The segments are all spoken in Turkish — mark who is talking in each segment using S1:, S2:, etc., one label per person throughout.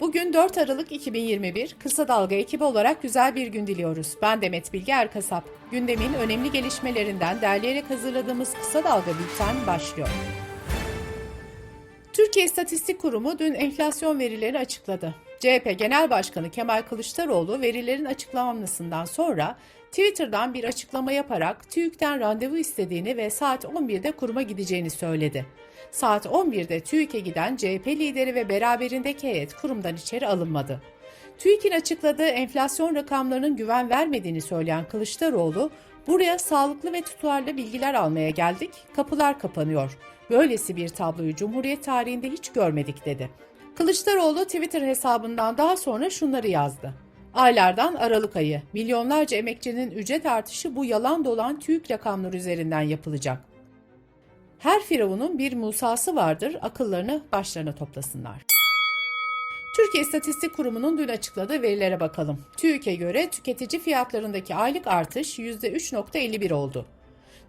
S1: Bugün 4 Aralık 2021 Kısa Dalga ekibi olarak güzel bir gün diliyoruz. Ben Demet Bilge Erkasap. Gündemin önemli gelişmelerinden derleyerek hazırladığımız Kısa Dalga Bülten başlıyor. Türkiye İstatistik Kurumu dün enflasyon verileri açıkladı. CHP Genel Başkanı Kemal Kılıçdaroğlu verilerin açıklanmasından sonra Twitter'dan bir açıklama yaparak TÜİK'ten randevu istediğini ve saat 11'de kuruma gideceğini söyledi. Saat 11'de TÜİK'e giden CHP lideri ve beraberindeki heyet kurumdan içeri alınmadı. TÜİK'in açıkladığı enflasyon rakamlarının güven vermediğini söyleyen Kılıçdaroğlu, buraya sağlıklı ve tutarlı bilgiler almaya geldik, kapılar kapanıyor. Böylesi bir tabloyu Cumhuriyet tarihinde hiç görmedik dedi. Kılıçdaroğlu Twitter hesabından daha sonra şunları yazdı. Aylardan Aralık ayı milyonlarca emekçinin ücret artışı bu yalan dolan TÜİK rakamları üzerinden yapılacak. Her firavunun bir Musa'sı vardır, akıllarını başlarına toplasınlar. Türkiye İstatistik Kurumu'nun dün açıkladığı verilere bakalım. TÜİK'e göre tüketici fiyatlarındaki aylık artış %3.51 oldu.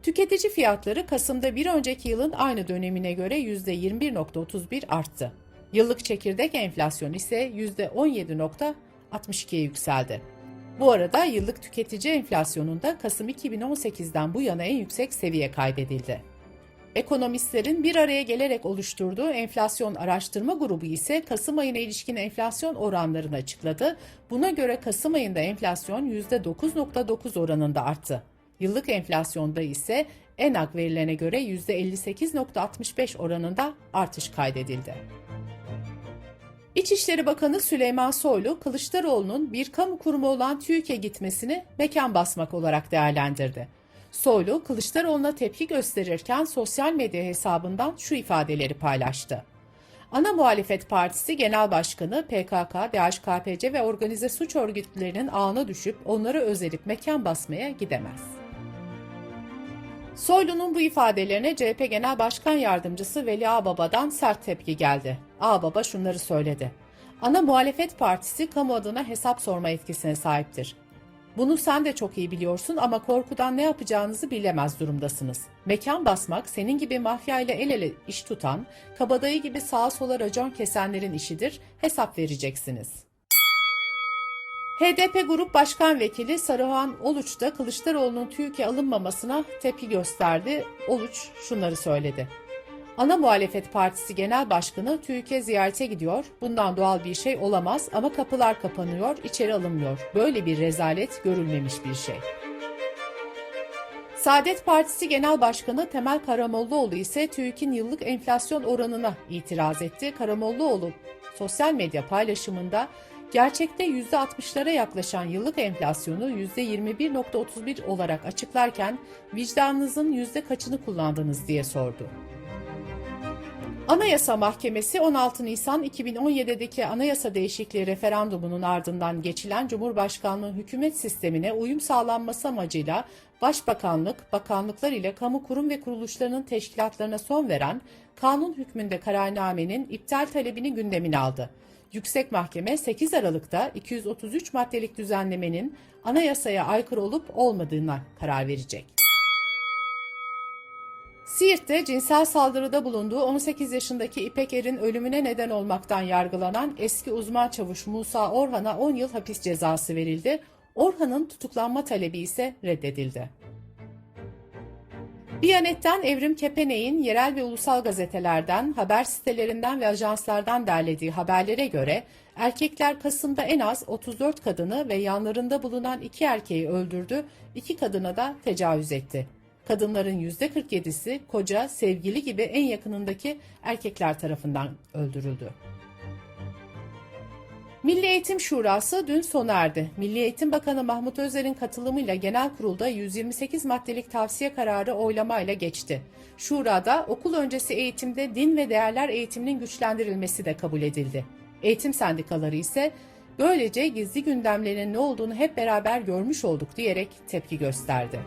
S1: Tüketici fiyatları Kasım'da bir önceki yılın aynı dönemine göre %21.31 arttı. Yıllık çekirdek enflasyon ise %17.62'ye yükseldi. Bu arada yıllık tüketici enflasyonunda Kasım 2018'den bu yana en yüksek seviye kaydedildi. Ekonomistlerin bir araya gelerek oluşturduğu enflasyon araştırma grubu ise Kasım ayına ilişkin enflasyon oranlarını açıkladı. Buna göre Kasım ayında enflasyon %9.9 oranında arttı. Yıllık enflasyonda ise ENAK verilerine göre %58.65 oranında artış kaydedildi. İçişleri Bakanı Süleyman Soylu, Kılıçdaroğlu'nun bir kamu kurumu olan TÜİK'e gitmesini mekan basmak olarak değerlendirdi. Soylu, Kılıçdaroğlu'na tepki gösterirken sosyal medya hesabından şu ifadeleri paylaştı. Ana Muhalefet Partisi Genel Başkanı PKK, DHKPC ve organize suç örgütlerinin ağına düşüp onları özelip mekan basmaya gidemez. Soylu'nun bu ifadelerine CHP Genel Başkan Yardımcısı Veli Ağbaba'dan sert tepki geldi. Ağbaba şunları söyledi. Ana Muhalefet Partisi kamu adına hesap sorma etkisine sahiptir. Bunu sen de çok iyi biliyorsun ama korkudan ne yapacağınızı bilemez durumdasınız. Mekan basmak senin gibi mafya ile el ele iş tutan, kabadayı gibi sağa sola racon kesenlerin işidir, hesap vereceksiniz. HDP Grup Başkan Vekili Sarıhan Oluç da Kılıçdaroğlu'nun TÜİK'e alınmamasına tepki gösterdi. Oluç şunları söyledi. Ana Muhalefet Partisi Genel Başkanı TÜİK'e ziyarete gidiyor. Bundan doğal bir şey olamaz ama kapılar kapanıyor, içeri alınmıyor. Böyle bir rezalet görülmemiş bir şey. Saadet Partisi Genel Başkanı Temel Karamollaoğlu ise TÜİK'in yıllık enflasyon oranına itiraz etti. Karamollaoğlu sosyal medya paylaşımında gerçekte %60'lara yaklaşan yıllık enflasyonu %21.31 olarak açıklarken vicdanınızın yüzde kaçını kullandınız diye sordu. Anayasa Mahkemesi 16 Nisan 2017'deki anayasa değişikliği referandumunun ardından geçilen Cumhurbaşkanlığı hükümet sistemine uyum sağlanması amacıyla Başbakanlık, bakanlıklar ile kamu kurum ve kuruluşlarının teşkilatlarına son veren kanun hükmünde kararnamenin iptal talebini gündemine aldı. Yüksek Mahkeme 8 Aralık'ta 233 maddelik düzenlemenin anayasaya aykırı olup olmadığına karar verecek. Siirt'te cinsel saldırıda bulunduğu 18 yaşındaki İpek Er'in ölümüne neden olmaktan yargılanan eski uzman çavuş Musa Orhan'a 10 yıl hapis cezası verildi. Orhan'ın tutuklanma talebi ise reddedildi. Biyanet'ten Evrim Kepenek'in yerel ve ulusal gazetelerden, haber sitelerinden ve ajanslardan derlediği haberlere göre erkekler Kasım'da en az 34 kadını ve yanlarında bulunan iki erkeği öldürdü, iki kadına da tecavüz etti. Kadınların %47'si koca, sevgili gibi en yakınındaki erkekler tarafından öldürüldü. Milli Eğitim Şurası dün sona erdi. Milli Eğitim Bakanı Mahmut Özer'in katılımıyla genel kurulda 128 maddelik tavsiye kararı oylamayla geçti. Şurada okul öncesi eğitimde din ve değerler eğitiminin güçlendirilmesi de kabul edildi. Eğitim sendikaları ise böylece gizli gündemlerin ne olduğunu hep beraber görmüş olduk diyerek tepki gösterdi.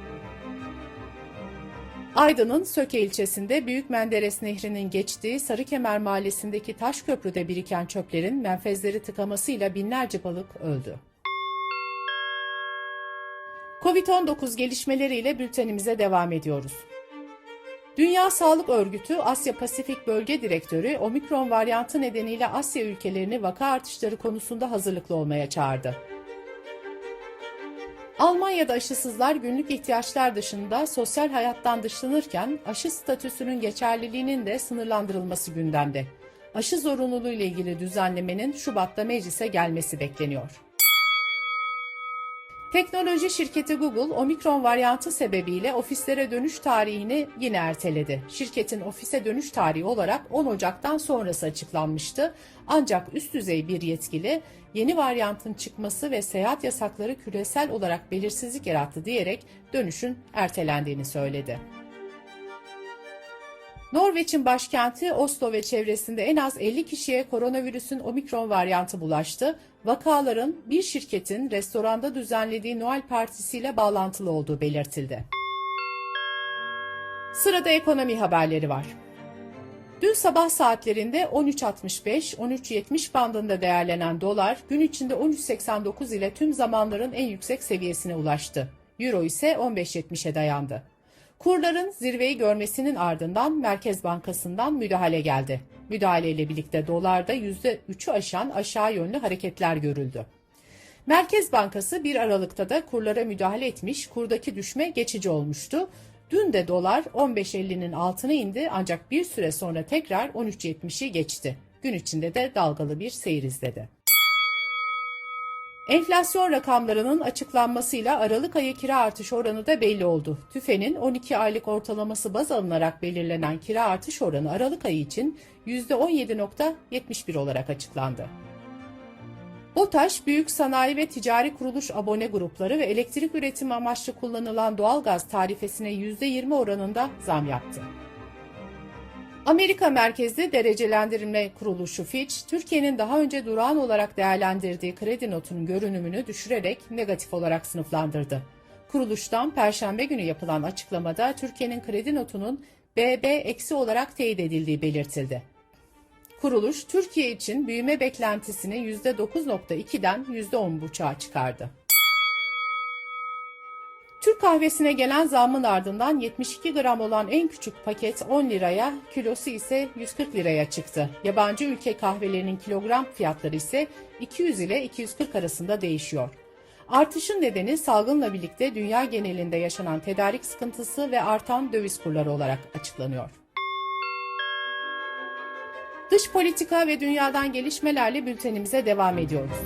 S1: Aydın'ın Söke ilçesinde Büyük Menderes Nehri'nin geçtiği Sarıkemer Mahallesi'ndeki taş köprüde biriken çöplerin menfezleri tıkamasıyla binlerce balık öldü. Covid-19 gelişmeleriyle bültenimize devam ediyoruz. Dünya Sağlık Örgütü Asya Pasifik Bölge Direktörü omikron varyantı nedeniyle Asya ülkelerini vaka artışları konusunda hazırlıklı olmaya çağırdı. Almanya'da aşısızlar günlük ihtiyaçlar dışında sosyal hayattan dışlanırken aşı statüsünün geçerliliğinin de sınırlandırılması gündemde. Aşı zorunluluğu ile ilgili düzenlemenin Şubat'ta meclise gelmesi bekleniyor. Teknoloji şirketi Google, omikron varyantı sebebiyle ofislere dönüş tarihini yine erteledi. Şirketin ofise dönüş tarihi olarak 10 Ocak'tan sonrası açıklanmıştı. Ancak üst düzey bir yetkili yeni varyantın çıkması ve seyahat yasakları küresel olarak belirsizlik yarattı diyerek dönüşün ertelendiğini söyledi. Norveç'in başkenti Oslo ve çevresinde en az 50 kişiye koronavirüsün omikron varyantı bulaştı. Vakaların bir şirketin restoranda düzenlediği Noel partisiyle bağlantılı olduğu belirtildi. Sırada ekonomi haberleri var. Dün sabah saatlerinde 13.65-13.70 bandında değerlenen dolar gün içinde 13.89 ile tüm zamanların en yüksek seviyesine ulaştı. Euro ise 15.70'e dayandı. Kurların zirveyi görmesinin ardından Merkez Bankası'ndan müdahale geldi. Müdahaleyle birlikte dolarda %3'ü aşan aşağı yönlü hareketler görüldü. Merkez Bankası 1 Aralık'ta da kurlara müdahale etmiş, kurdaki düşme geçici olmuştu. Dün de dolar 15.50'nin altına indi ancak bir süre sonra tekrar 13.70'i geçti. Gün içinde de dalgalı bir seyir izledi. Enflasyon rakamlarının açıklanmasıyla Aralık ayı kira artış oranı da belli oldu. TÜFE'nin 12 aylık ortalaması baz alınarak belirlenen kira artış oranı Aralık ayı için %17.71 olarak açıklandı. BOTAŞ, büyük sanayi ve ticari kuruluş abone grupları ve elektrik üretimi amaçlı kullanılan doğalgaz tarifesine %20 oranında zam yaptı. Amerika merkezli derecelendirme kuruluşu Fitch, Türkiye'nin daha önce durağan olarak değerlendirdiği kredi notunun görünümünü düşürerek negatif olarak sınıflandırdı. Kuruluştan perşembe günü yapılan açıklamada Türkiye'nin kredi notunun BB olarak teyit edildiği belirtildi. Kuruluş, Türkiye için büyüme beklentisini %9.2'den %10.5'a çıkardı. Türk kahvesine gelen zamın ardından 72 gram olan en küçük paket 10 liraya, kilosu ise 140 liraya çıktı. Yabancı ülke kahvelerinin kilogram fiyatları ise 200 ile 240 arasında değişiyor. Artışın nedeni salgınla birlikte dünya genelinde yaşanan tedarik sıkıntısı ve artan döviz kurları olarak açıklanıyor. Dış politika ve dünyadan gelişmelerle bültenimize devam ediyoruz.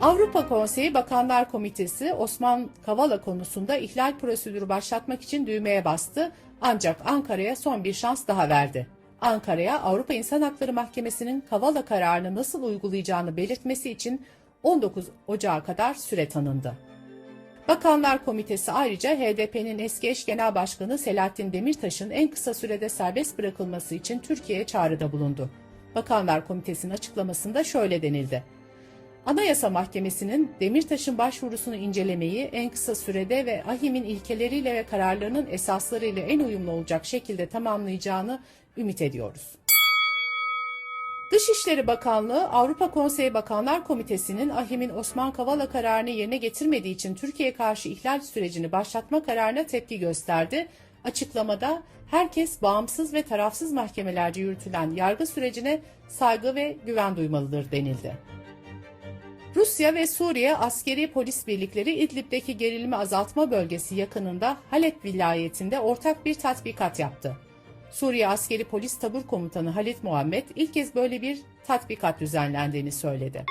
S1: Avrupa Konseyi Bakanlar Komitesi Osman Kavala konusunda ihlal prosedürü başlatmak için düğmeye bastı ancak Ankara'ya son bir şans daha verdi. Ankara'ya Avrupa İnsan Hakları Mahkemesi'nin Kavala kararını nasıl uygulayacağını belirtmesi için 19 Ocağı kadar süre tanındı. Bakanlar Komitesi ayrıca HDP'nin eski eş genel başkanı Selahattin Demirtaş'ın en kısa sürede serbest bırakılması için Türkiye'ye çağrıda bulundu. Bakanlar Komitesi'nin açıklamasında şöyle denildi. Anayasa Mahkemesi'nin Demirtaş'ın başvurusunu incelemeyi en kısa sürede ve AHİM'in ilkeleriyle ve kararlarının esaslarıyla en uyumlu olacak şekilde tamamlayacağını ümit ediyoruz. Dışişleri Bakanlığı, Avrupa Konseyi Bakanlar Komitesi'nin AHİM'in Osman Kavala kararını yerine getirmediği için Türkiye karşı ihlal sürecini başlatma kararına tepki gösterdi. Açıklamada herkes bağımsız ve tarafsız mahkemelerce yürütülen yargı sürecine saygı ve güven duymalıdır denildi. Rusya ve Suriye askeri polis birlikleri İdlib'deki gerilimi azaltma bölgesi yakınında Halep vilayetinde ortak bir tatbikat yaptı. Suriye Askeri Polis Tabur Komutanı Halit Muhammed ilk kez böyle bir tatbikat düzenlendiğini söyledi.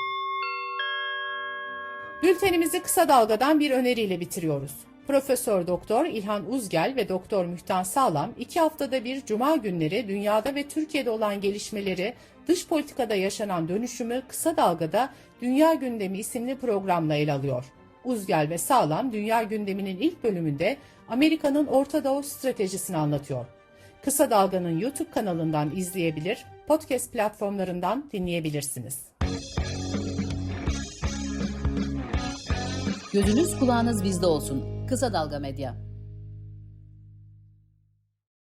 S1: Bültenimizi kısa dalgadan bir öneriyle bitiriyoruz. Profesör Doktor İlhan Uzgel ve Doktor Mühtan Sağlam iki haftada bir cuma günleri dünyada ve Türkiye'de olan gelişmeleri, dış politikada yaşanan dönüşümü kısa dalgada Dünya Gündemi isimli programla ele alıyor. Uzgel ve Sağlam Dünya Gündemi'nin ilk bölümünde Amerika'nın Orta Doğu stratejisini anlatıyor. Kısa Dalga'nın YouTube kanalından izleyebilir, podcast platformlarından dinleyebilirsiniz.
S2: Gözünüz kulağınız bizde olsun. Kısa Dalga Medya.